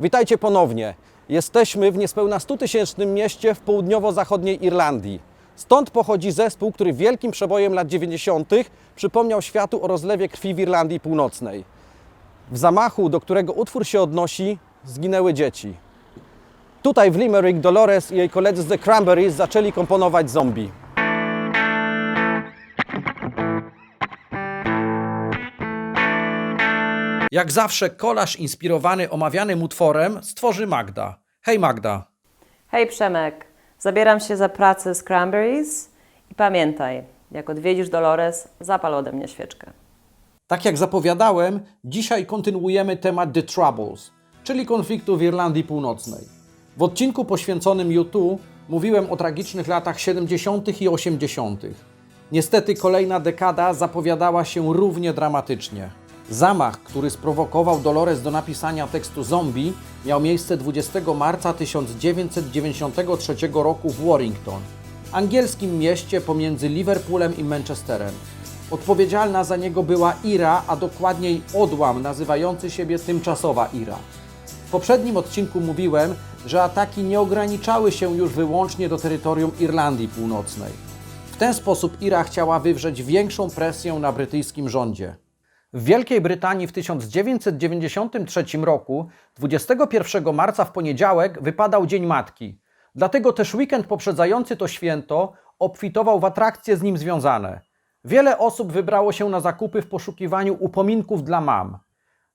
Witajcie ponownie. Jesteśmy w niespełna 100-tysięcznym mieście w południowo-zachodniej Irlandii. Stąd pochodzi zespół, który wielkim przebojem lat 90. przypomniał światu o rozlewie krwi w Irlandii Północnej. W zamachu, do którego utwór się odnosi, zginęły dzieci. Tutaj w Limerick Dolores i jej koledzy z The Cranberries zaczęli komponować zombie. Jak zawsze kolaż inspirowany omawianym utworem stworzy Magda. Hej Magda. Hej Przemek, zabieram się za pracę z Cranberries i pamiętaj, jak odwiedzisz Dolores, zapal ode mnie świeczkę. Tak jak zapowiadałem, dzisiaj kontynuujemy temat The Troubles, czyli konfliktu w Irlandii Północnej. W odcinku poświęconym U2 mówiłem o tragicznych latach 70. i 80. Niestety kolejna dekada zapowiadała się równie dramatycznie. Zamach, który sprowokował Dolores do napisania tekstu Zombie, miał miejsce 20 marca 1993 roku w Warrington, angielskim mieście pomiędzy Liverpoolem i Manchesterem. Odpowiedzialna za niego była IRA, a dokładniej odłam nazywający siebie tymczasowa IRA. W poprzednim odcinku mówiłem, że ataki nie ograniczały się już wyłącznie do terytorium Irlandii Północnej. W ten sposób IRA chciała wywrzeć większą presję na brytyjskim rządzie. W Wielkiej Brytanii w 1993 roku, 21 marca w poniedziałek, wypadał Dzień Matki. Dlatego też weekend poprzedzający to święto obfitował w atrakcje z nim związane. Wiele osób wybrało się na zakupy w poszukiwaniu upominków dla mam.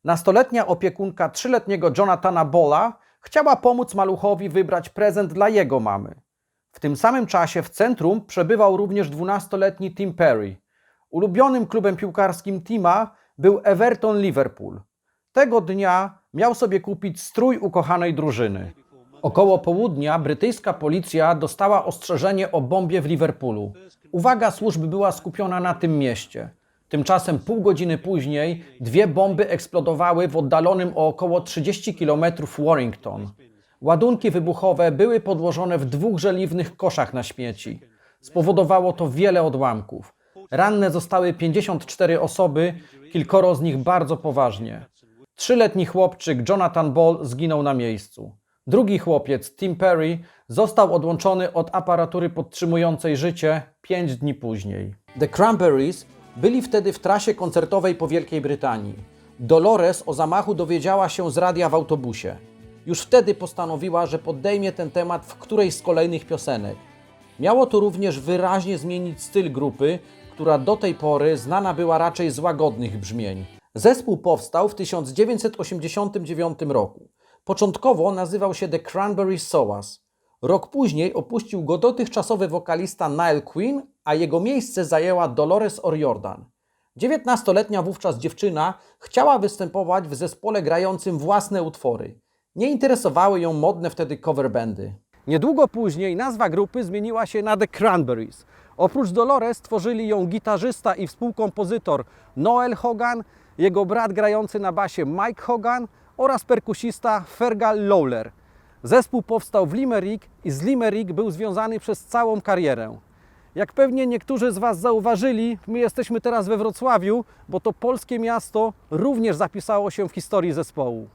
Nastoletnia opiekunka trzyletniego Jonathana Bola chciała pomóc maluchowi wybrać prezent dla jego mamy. W tym samym czasie w centrum przebywał również 12-letni Tim Perry. Ulubionym klubem piłkarskim Tima był Everton Liverpool. Tego dnia miał sobie kupić strój ukochanej drużyny. Około południa brytyjska policja dostała ostrzeżenie o bombie w Liverpoolu. Uwaga służb była skupiona na tym mieście. Tymczasem pół godziny później dwie bomby eksplodowały w oddalonym o około 30 km Warrington. Ładunki wybuchowe były podłożone w dwóch żeliwnych koszach na śmieci. Spowodowało to wiele odłamków. Ranne zostały 54 osoby, kilkoro z nich bardzo poważnie. Trzyletni chłopczyk Jonathan Ball zginął na miejscu. Drugi chłopiec, Tim Perry, został odłączony od aparatury podtrzymującej życie pięć dni później. The Cranberries byli wtedy w trasie koncertowej po Wielkiej Brytanii. Dolores o zamachu dowiedziała się z radia w autobusie. Już wtedy postanowiła, że podejmie ten temat w którejś z kolejnych piosenek. Miało to również wyraźnie zmienić styl grupy, która do tej pory znana była raczej z łagodnych brzmień. Zespół powstał w 1989 roku. Początkowo nazywał się The Cranberry Soas. Rok później opuścił go dotychczasowy wokalista Niall Quinn, a jego miejsce zajęła Dolores O'Riordan. 19-letnia wówczas dziewczyna chciała występować w zespole grającym własne utwory. Nie interesowały ją modne wtedy coverbandy. Niedługo później nazwa grupy zmieniła się na The Cranberries. Oprócz Dolores tworzyli ją gitarzysta i współkompozytor Noel Hogan, jego brat grający na basie Mike Hogan oraz perkusista Fergal Lawler. Zespół powstał w Limerick i z Limerick był związany przez całą karierę. Jak pewnie niektórzy z Was zauważyli, my jesteśmy teraz we Wrocławiu, bo to polskie miasto również zapisało się w historii zespołu.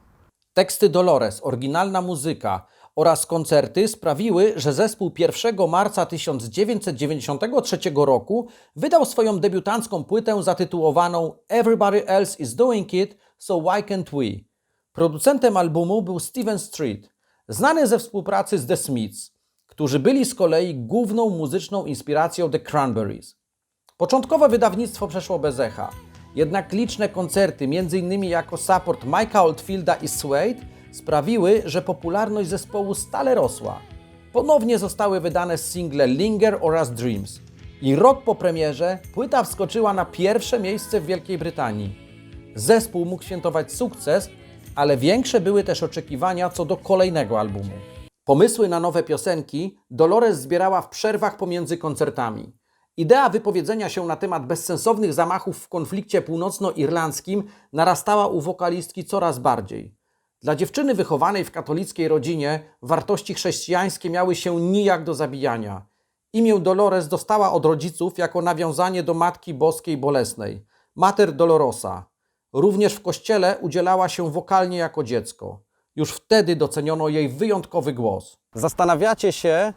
Teksty Dolores, oryginalna muzyka oraz koncerty sprawiły, że zespół 1 marca 1993 roku wydał swoją debiutancką płytę zatytułowaną Everybody Else Is Doing It, So Why Can't We? Producentem albumu był Steven Street, znany ze współpracy z The Smiths, którzy byli z kolei główną muzyczną inspiracją The Cranberries. Początkowe wydawnictwo przeszło bez echa, jednak liczne koncerty, m.in. jako support Mike'a Oldfielda i Suede, sprawiły, że popularność zespołu stale rosła. Ponownie zostały wydane single Linger oraz Dreams. I rok po premierze płyta wskoczyła na pierwsze miejsce w Wielkiej Brytanii. Zespół mógł świętować sukces, ale większe były też oczekiwania co do kolejnego albumu. Pomysły na nowe piosenki Dolores zbierała w przerwach pomiędzy koncertami. Idea wypowiedzenia się na temat bezsensownych zamachów w konflikcie północnoirlandzkim narastała u wokalistki coraz bardziej. Dla dziewczyny wychowanej w katolickiej rodzinie wartości chrześcijańskie miały się nijak do zabijania. Imię Dolores dostała od rodziców jako nawiązanie do Matki Boskiej Bolesnej, Mater Dolorosa. Również w kościele udzielała się wokalnie jako dziecko. Już wtedy doceniono jej wyjątkowy głos. Zastanawiacie się,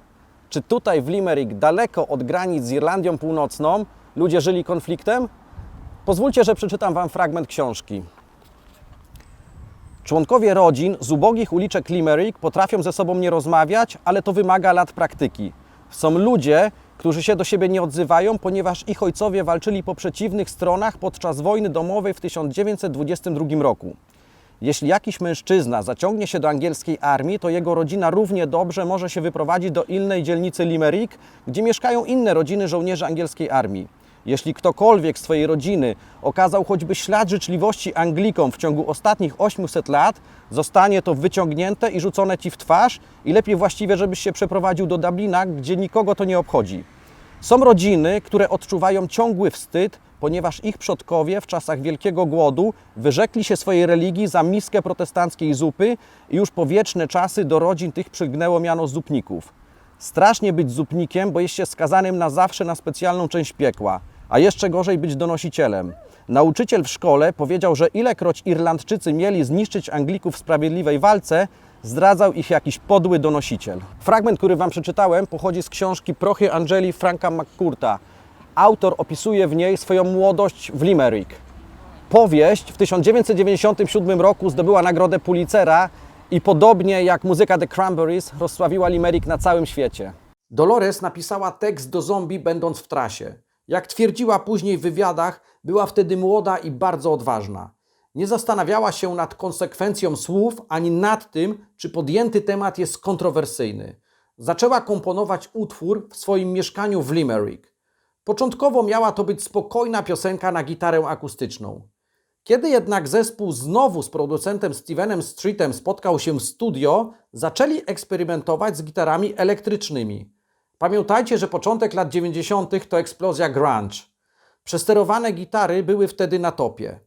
czy tutaj w Limerick, daleko od granic z Irlandią Północną, ludzie żyli konfliktem? Pozwólcie, że przeczytam Wam fragment książki. Członkowie rodzin z ubogich uliczek Limerick potrafią ze sobą nie rozmawiać, ale to wymaga lat praktyki. Są ludzie, którzy się do siebie nie odzywają, ponieważ ich ojcowie walczyli po przeciwnych stronach podczas wojny domowej w 1922 roku. Jeśli jakiś mężczyzna zaciągnie się do angielskiej armii, to jego rodzina równie dobrze może się wyprowadzić do innej dzielnicy Limerick, gdzie mieszkają inne rodziny żołnierzy angielskiej armii. Jeśli ktokolwiek z swojej rodziny okazał choćby ślad życzliwości Anglikom w ciągu ostatnich 800 lat, zostanie to wyciągnięte i rzucone ci w twarz i lepiej właściwie, żebyś się przeprowadził do Dublina, gdzie nikogo to nie obchodzi. Są rodziny, które odczuwają ciągły wstyd, ponieważ ich przodkowie w czasach Wielkiego Głodu wyrzekli się swojej religii za miskę protestanckiej zupy i już po wieczne czasy do rodzin tych przygnęło miano zupników. Strasznie być zupnikiem, bo jest się skazanym na zawsze na specjalną część piekła, a jeszcze gorzej być donosicielem. Nauczyciel w szkole powiedział, że ilekroć Irlandczycy mieli zniszczyć Anglików w sprawiedliwej walce, zdradzał ich jakiś podły donosiciel. Fragment, który Wam przeczytałem, pochodzi z książki Prochy Angeli Franka McCourta. Autor opisuje w niej swoją młodość w Limerick. Powieść w 1997 roku zdobyła nagrodę Pulitzera i podobnie jak muzyka The Cranberries rozsławiła Limerick na całym świecie. Dolores napisała tekst do zombie, będąc w trasie. Jak twierdziła później w wywiadach, była wtedy młoda i bardzo odważna. Nie zastanawiała się nad konsekwencją słów ani nad tym, czy podjęty temat jest kontrowersyjny. Zaczęła komponować utwór w swoim mieszkaniu w Limerick. Początkowo miała to być spokojna piosenka na gitarę akustyczną. Kiedy jednak zespół znowu z producentem Stevenem Streetem spotkał się w studio, zaczęli eksperymentować z gitarami elektrycznymi. Pamiętajcie, że początek lat 90. to eksplozja grunge. Przesterowane gitary były wtedy na topie.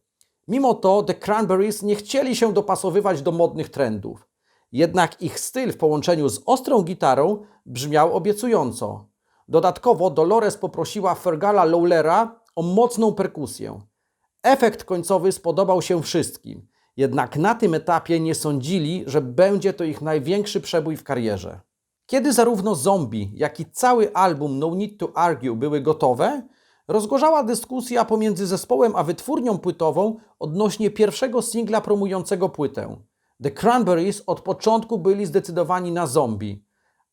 Mimo to The Cranberries nie chcieli się dopasowywać do modnych trendów. Jednak ich styl w połączeniu z ostrą gitarą brzmiał obiecująco. Dodatkowo Dolores poprosiła Fergala Lowlera o mocną perkusję. Efekt końcowy spodobał się wszystkim, jednak na tym etapie nie sądzili, że będzie to ich największy przebój w karierze. Kiedy zarówno Zombie, jak i cały album No Need to Argue były gotowe, rozgorzała dyskusja pomiędzy zespołem a wytwórnią płytową odnośnie pierwszego singla promującego płytę. The Cranberries od początku byli zdecydowani na Zombie,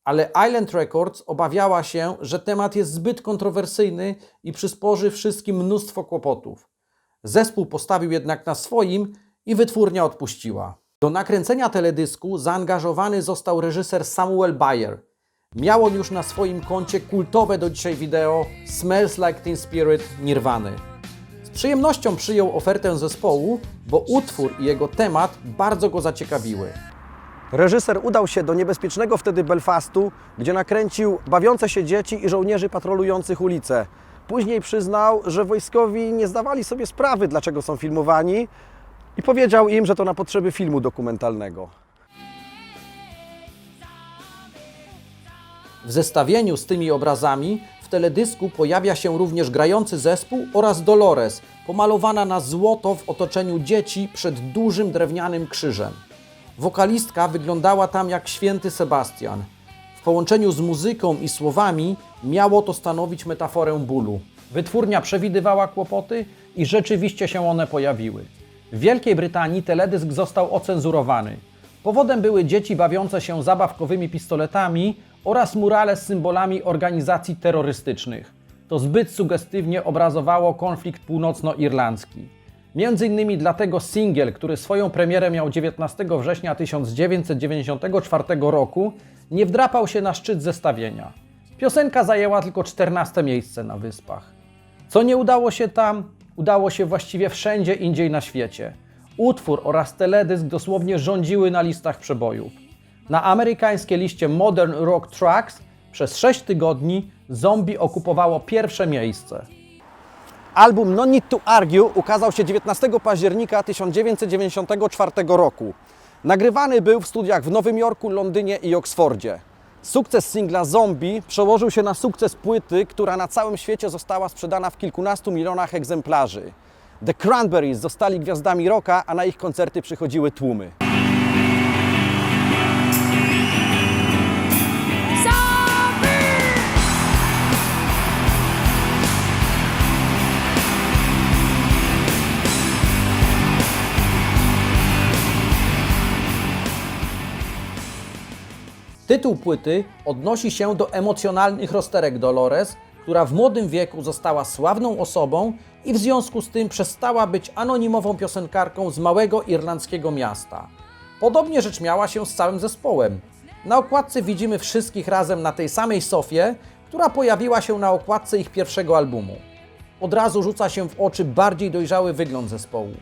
ale Island Records obawiała się, że temat jest zbyt kontrowersyjny i przysporzy wszystkim mnóstwo kłopotów. Zespół postawił jednak na swoim i wytwórnia odpuściła. Do nakręcenia teledysku zaangażowany został reżyser Samuel Bayer. Miał on już na swoim koncie kultowe do dzisiaj wideo Smells Like Teen Spirit Nirwany. Z przyjemnością przyjął ofertę zespołu, bo utwór i jego temat bardzo go zaciekawiły. Reżyser udał się do niebezpiecznego wtedy Belfastu, gdzie nakręcił bawiące się dzieci i żołnierzy patrolujących ulice. Później przyznał, że wojskowi nie zdawali sobie sprawy, dlaczego są filmowani i powiedział im, że to na potrzeby filmu dokumentalnego. W zestawieniu z tymi obrazami w teledysku pojawia się również grający zespół oraz Dolores, pomalowana na złoto w otoczeniu dzieci przed dużym drewnianym krzyżem. Wokalistka wyglądała tam jak święty Sebastian. W połączeniu z muzyką i słowami miało to stanowić metaforę bólu. Wytwórnia przewidywała kłopoty i rzeczywiście się one pojawiły. W Wielkiej Brytanii teledysk został ocenzurowany. Powodem były dzieci bawiące się zabawkowymi pistoletami oraz murale z symbolami organizacji terrorystycznych. To zbyt sugestywnie obrazowało konflikt północnoirlandzki. Między innymi dlatego singiel, który swoją premierę miał 19 września 1994 roku, nie wdrapał się na szczyt zestawienia. Piosenka zajęła tylko 14 miejsce na wyspach. Co nie udało się tam, udało się właściwie wszędzie indziej na świecie. Utwór oraz teledysk dosłownie rządziły na listach przebojów. Na amerykańskiej liście Modern Rock Tracks przez 6 tygodni Zombie okupowało pierwsze miejsce. Album No Need to Argue ukazał się 19 października 1994 roku. Nagrywany był w studiach w Nowym Jorku, Londynie i Oksfordzie. Sukces singla Zombie przełożył się na sukces płyty, która na całym świecie została sprzedana w kilkunastu milionach egzemplarzy. The Cranberries zostali gwiazdami rocka, a na ich koncerty przychodziły tłumy. Tytuł płyty odnosi się do emocjonalnych rozterek Dolores, która w młodym wieku została sławną osobą i w związku z tym przestała być anonimową piosenkarką z małego irlandzkiego miasta. Podobnie rzecz miała się z całym zespołem. Na okładce widzimy wszystkich razem na tej samej sofie, która pojawiła się na okładce ich pierwszego albumu. Od razu rzuca się w oczy bardziej dojrzały wygląd zespołu.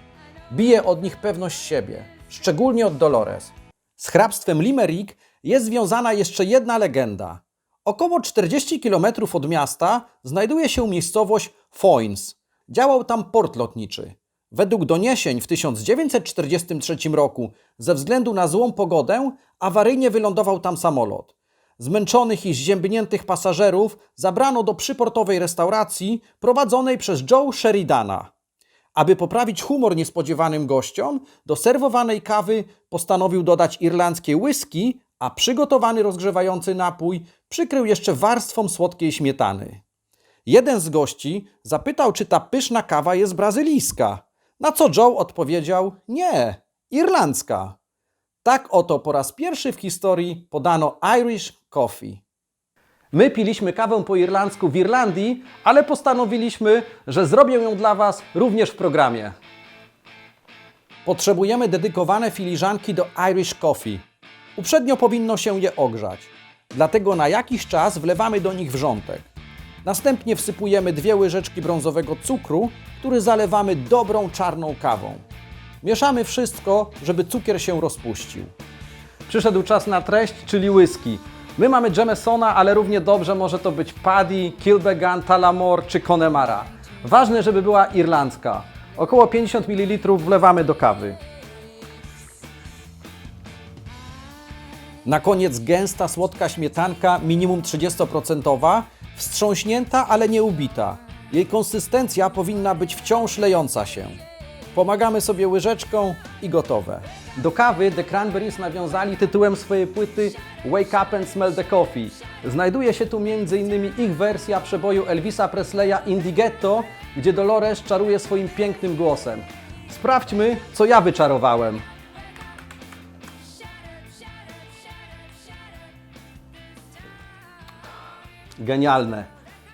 Bije od nich pewność siebie, szczególnie od Dolores. Z hrabstwem Limerick jest związana jeszcze jedna legenda. Około 40 km od miasta znajduje się miejscowość Foynes. Działał tam port lotniczy. Według doniesień w 1943 roku, ze względu na złą pogodę, awaryjnie wylądował tam samolot. Zmęczonych i zziębniętych pasażerów zabrano do przyportowej restauracji prowadzonej przez Joe Sheridana. Aby poprawić humor niespodziewanym gościom, do serwowanej kawy postanowił dodać irlandzkie whisky, a przygotowany rozgrzewający napój przykrył jeszcze warstwą słodkiej śmietany. Jeden z gości zapytał, czy ta pyszna kawa jest brazylijska, na co Joe odpowiedział: Nie, irlandzka. Tak oto po raz pierwszy w historii podano Irish coffee. My piliśmy kawę po irlandzku w Irlandii, ale postanowiliśmy, że zrobię ją dla Was również w programie. Potrzebujemy dedykowane filiżanki do Irish Coffee. Uprzednio powinno się je ogrzać. Dlatego na jakiś czas wlewamy do nich wrzątek. Następnie wsypujemy dwie łyżeczki brązowego cukru, który zalewamy dobrą czarną kawą. Mieszamy wszystko, żeby cukier się rozpuścił. Przyszedł czas na treść, czyli whisky. My mamy Jamesona, ale równie dobrze może to być Paddy, Kilbegan, Talamore czy Connemara. Ważne, żeby była irlandzka. Około 50 ml wlewamy do kawy. Na koniec gęsta, słodka śmietanka, minimum 30%, wstrząśnięta, ale nie ubita. Jej konsystencja powinna być wciąż lejąca się. Pomagamy sobie łyżeczką i gotowe. Do kawy The Cranberries nawiązali tytułem swojej płyty Wake Up and Smell the Coffee. Znajduje się tu m.in. ich wersja przeboju Elvisa Presleya Indie Ghetto, gdzie Dolores czaruje swoim pięknym głosem. Sprawdźmy, co ja wyczarowałem. Genialne.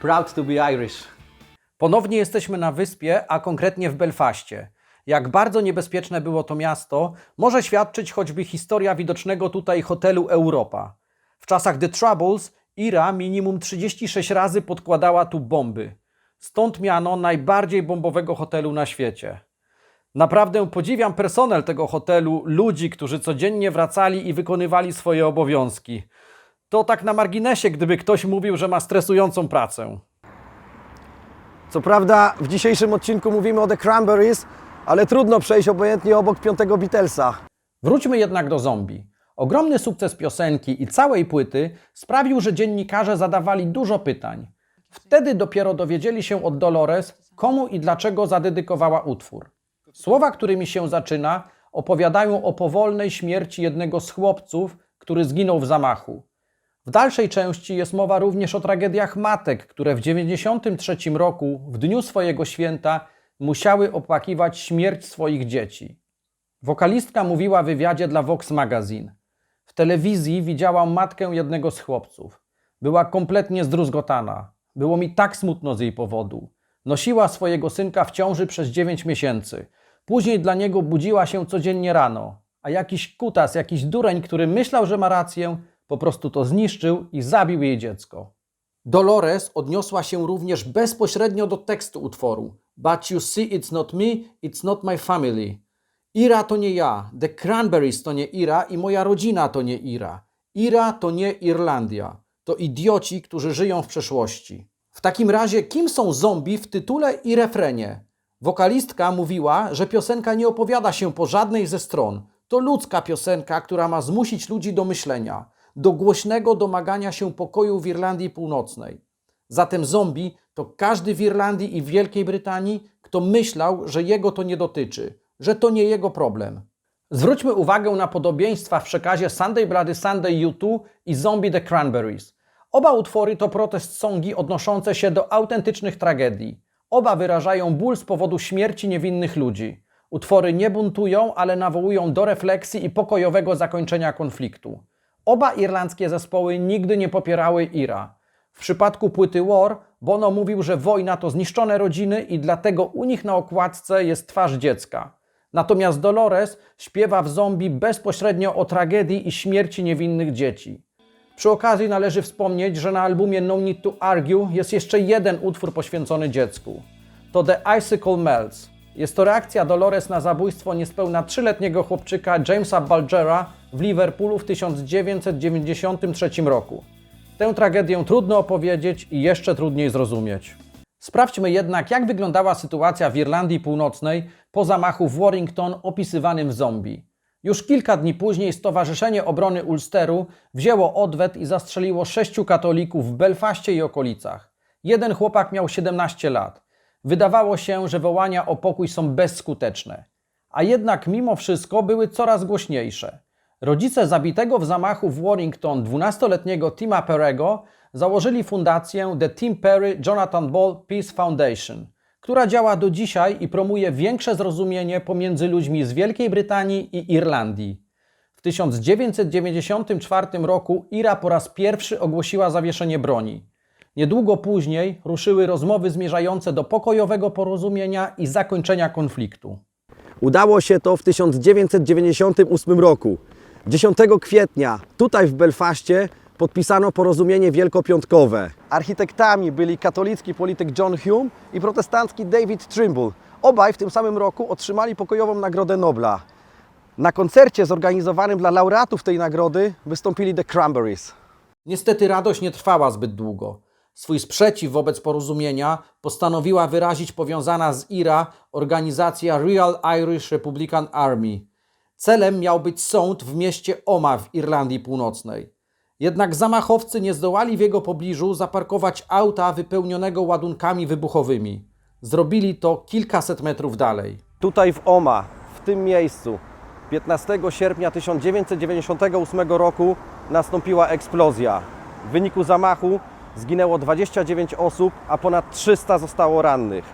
Proud to be Irish. Ponownie jesteśmy na wyspie, a konkretnie w Belfaście. Jak bardzo niebezpieczne było to miasto, może świadczyć choćby historia widocznego tutaj hotelu Europa. W czasach The Troubles Ira minimum 36 razy podkładała tu bomby. Stąd miano najbardziej bombowego hotelu na świecie. Naprawdę podziwiam personel tego hotelu, ludzi, którzy codziennie wracali i wykonywali swoje obowiązki. To tak na marginesie, gdyby ktoś mówił, że ma stresującą pracę. Co prawda w dzisiejszym odcinku mówimy o The Cranberries, ale trudno przejść obojętnie obok piątego Beatlesa. Wróćmy jednak do zombie. Ogromny sukces piosenki i całej płyty sprawił, że dziennikarze zadawali dużo pytań. Wtedy dopiero dowiedzieli się od Dolores, komu i dlaczego zadedykowała utwór. Słowa, którymi się zaczyna, opowiadają o powolnej śmierci jednego z chłopców, który zginął w zamachu. W dalszej części jest mowa również o tragediach matek, które w 1993 roku, w dniu swojego święta, musiały opłakiwać śmierć swoich dzieci. Wokalistka mówiła w wywiadzie dla Vox Magazine. W telewizji widziałam matkę jednego z chłopców. Była kompletnie zdruzgotana. Było mi tak smutno z jej powodu. Nosiła swojego synka w ciąży przez 9 miesięcy. Później dla niego budziła się codziennie rano, a jakiś kutas, jakiś dureń, który myślał, że ma rację, po prostu to zniszczył i zabił jej dziecko. Dolores odniosła się również bezpośrednio do tekstu utworu. But you see, it's not me, it's not my family. Ira to nie ja, The Cranberries to nie Ira i moja rodzina to nie Ira. Ira to nie Irlandia. To idioci, którzy żyją w przeszłości. W takim razie, kim są zombie w tytule i refrenie? Wokalistka mówiła, że piosenka nie opowiada się po żadnej ze stron. To ludzka piosenka, która ma zmusić ludzi do myślenia, do głośnego domagania się pokoju w Irlandii Północnej. Zatem zombie to każdy w Irlandii i Wielkiej Brytanii, kto myślał, że jego to nie dotyczy, że to nie jego problem. Zwróćmy uwagę na podobieństwa w przekazie Sunday Bloody Sunday U2 i Zombie The Cranberries. Oba utwory to protest songi odnoszące się do autentycznych tragedii. Oba wyrażają ból z powodu śmierci niewinnych ludzi. Utwory nie buntują, ale nawołują do refleksji i pokojowego zakończenia konfliktu. Oba irlandzkie zespoły nigdy nie popierały Ira. W przypadku płyty War Bono mówił, że wojna to zniszczone rodziny i dlatego u nich na okładce jest twarz dziecka. Natomiast Dolores śpiewa w zombie bezpośrednio o tragedii i śmierci niewinnych dzieci. Przy okazji należy wspomnieć, że na albumie No Need to Argue jest jeszcze jeden utwór poświęcony dziecku. To The Icicle Melts. Jest to reakcja Dolores na zabójstwo niespełna trzyletniego chłopczyka Jamesa Bulgera w Liverpoolu w 1993 roku. Tę tragedię trudno opowiedzieć i jeszcze trudniej zrozumieć. Sprawdźmy jednak, jak wyglądała sytuacja w Irlandii Północnej po zamachu w Warrington opisywanym w zombie. Już kilka dni później Stowarzyszenie Obrony Ulsteru wzięło odwet i zastrzeliło sześciu katolików w Belfaście i okolicach. Jeden chłopak miał 17 lat. Wydawało się, że wołania o pokój są bezskuteczne. A jednak mimo wszystko były coraz głośniejsze. Rodzice zabitego w zamachu w Warrington 12-letniego Tima Perego założyli fundację The Tim Perry Jonathan Ball Peace Foundation, która działa do dzisiaj i promuje większe zrozumienie pomiędzy ludźmi z Wielkiej Brytanii i Irlandii. W 1994 roku Ira po raz pierwszy ogłosiła zawieszenie broni. Niedługo później ruszyły rozmowy zmierzające do pokojowego porozumienia i zakończenia konfliktu. Udało się to w 1998 roku. 10 kwietnia tutaj w Belfaście podpisano porozumienie wielkopiątkowe. Architektami byli katolicki polityk John Hume i protestancki David Trimble. Obaj w tym samym roku otrzymali pokojową Nagrodę Nobla. Na koncercie zorganizowanym dla laureatów tej nagrody wystąpili The Cranberries. Niestety radość nie trwała zbyt długo. Swój sprzeciw wobec porozumienia postanowiła wyrazić powiązana z IRA organizacja Real Irish Republican Army. Celem miał być sąd w mieście Oma w Irlandii Północnej. Jednak zamachowcy nie zdołali w jego pobliżu zaparkować auta wypełnionego ładunkami wybuchowymi. Zrobili to kilkaset metrów dalej. Tutaj w Oma, w tym miejscu, 15 sierpnia 1998 roku nastąpiła eksplozja. W wyniku zamachu zginęło 29 osób, a ponad 300 zostało rannych.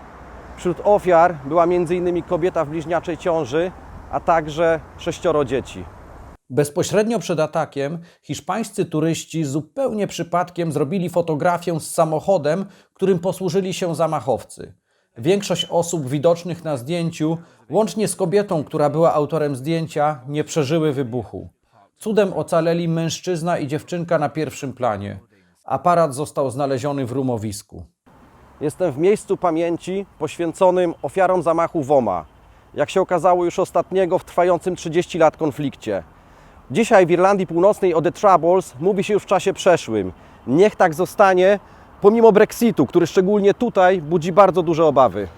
Wśród ofiar była m.in. kobieta w bliźniaczej ciąży, a także sześcioro dzieci. Bezpośrednio przed atakiem hiszpańscy turyści zupełnie przypadkiem zrobili fotografię z samochodem, którym posłużyli się zamachowcy. Większość osób widocznych na zdjęciu, łącznie z kobietą, która była autorem zdjęcia, nie przeżyły wybuchu. Cudem ocaleli mężczyzna i dziewczynka na pierwszym planie. Aparat został znaleziony w rumowisku. Jestem w miejscu pamięci poświęconym ofiarom zamachu WOMA. Jak się okazało, już ostatniego w trwającym 30 lat konflikcie. Dzisiaj w Irlandii Północnej o The Troubles mówi się już w czasie przeszłym. Niech tak zostanie, pomimo Brexitu, który szczególnie tutaj budzi bardzo duże obawy.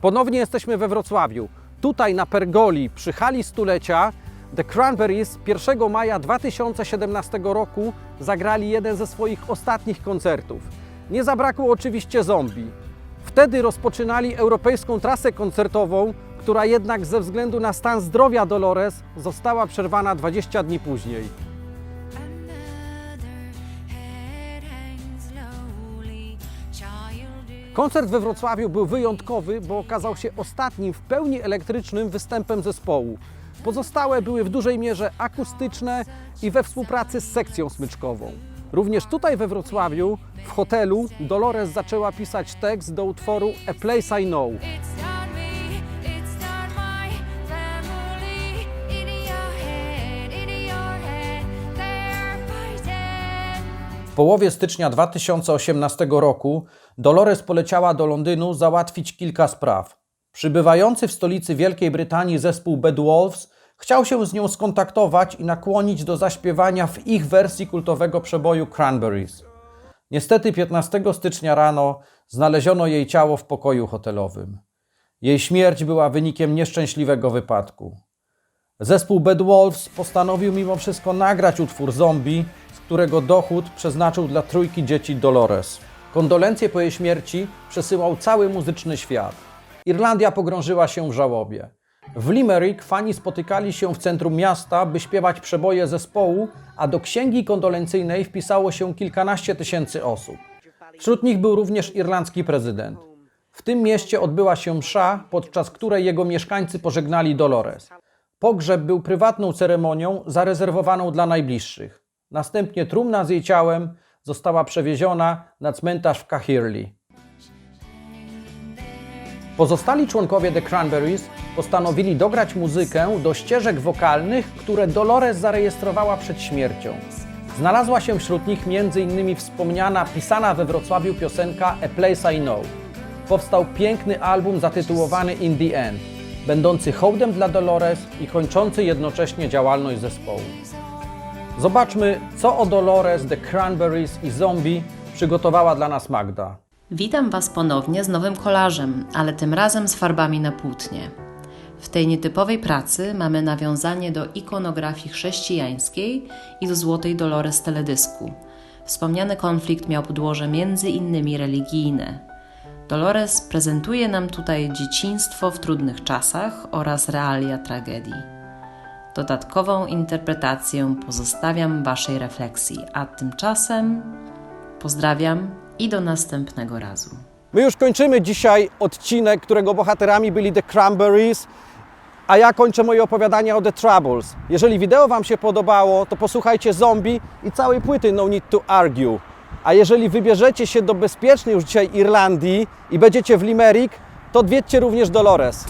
Ponownie jesteśmy we Wrocławiu. Tutaj na Pergoli, przy hali stulecia, The Cranberries 1 maja 2017 roku zagrali jeden ze swoich ostatnich koncertów. Nie zabrakło oczywiście zombie. Wtedy rozpoczynali europejską trasę koncertową, która jednak ze względu na stan zdrowia Dolores została przerwana 20 dni później. Koncert we Wrocławiu był wyjątkowy, bo okazał się ostatnim w pełni elektrycznym występem zespołu. Pozostałe były w dużej mierze akustyczne i we współpracy z sekcją smyczkową. Również tutaj we Wrocławiu, w hotelu, Dolores zaczęła pisać tekst do utworu A Place I Know. Połowie stycznia 2018 roku Dolores poleciała do Londynu załatwić kilka spraw. Przybywający w stolicy Wielkiej Brytanii zespół Bad Wolves chciał się z nią skontaktować i nakłonić do zaśpiewania w ich wersji kultowego przeboju Cranberries. Niestety 15 stycznia rano znaleziono jej ciało w pokoju hotelowym. Jej śmierć była wynikiem nieszczęśliwego wypadku. Zespół Bad Wolves postanowił mimo wszystko nagrać utwór Zombie, którego dochód przeznaczył dla trójki dzieci Dolores. Kondolencje po jej śmierci przesyłał cały muzyczny świat. Irlandia pogrążyła się w żałobie. W Limerick fani spotykali się w centrum miasta, by śpiewać przeboje zespołu, a do księgi kondolencyjnej wpisało się kilkanaście tysięcy osób. Wśród nich był również irlandzki prezydent. W tym mieście odbyła się msza, podczas której jego mieszkańcy pożegnali Dolores. Pogrzeb był prywatną ceremonią zarezerwowaną dla najbliższych. Następnie trumna z jej ciałem została przewieziona na cmentarz w Cahirley. Pozostali członkowie The Cranberries postanowili dograć muzykę do ścieżek wokalnych, które Dolores zarejestrowała przed śmiercią. Znalazła się wśród nich m.in. wspomniana, pisana we Wrocławiu piosenka A Place I Know. Powstał piękny album zatytułowany In the End, będący hołdem dla Dolores i kończący jednocześnie działalność zespołu. Zobaczmy, co o Dolores, The Cranberries i Zombie przygotowała dla nas Magda. Witam Was ponownie z nowym kolażem, ale tym razem z farbami na płótnie. W tej nietypowej pracy mamy nawiązanie do ikonografii chrześcijańskiej i do Złotej Dolores teledysku. Wspomniany konflikt miał podłoże między innymi religijne. Dolores prezentuje nam tutaj dzieciństwo w trudnych czasach oraz realia tragedii. Dodatkową interpretację pozostawiam Waszej refleksji, a tymczasem pozdrawiam i do następnego razu. My już kończymy dzisiaj odcinek, którego bohaterami byli The Cranberries, a ja kończę moje opowiadania o The Troubles. Jeżeli wideo Wam się podobało, to posłuchajcie Zombie i całej płyty No Need to Argue. A jeżeli wybierzecie się do bezpiecznej już dzisiaj Irlandii i będziecie w Limerick, to odwiedźcie również Dolores.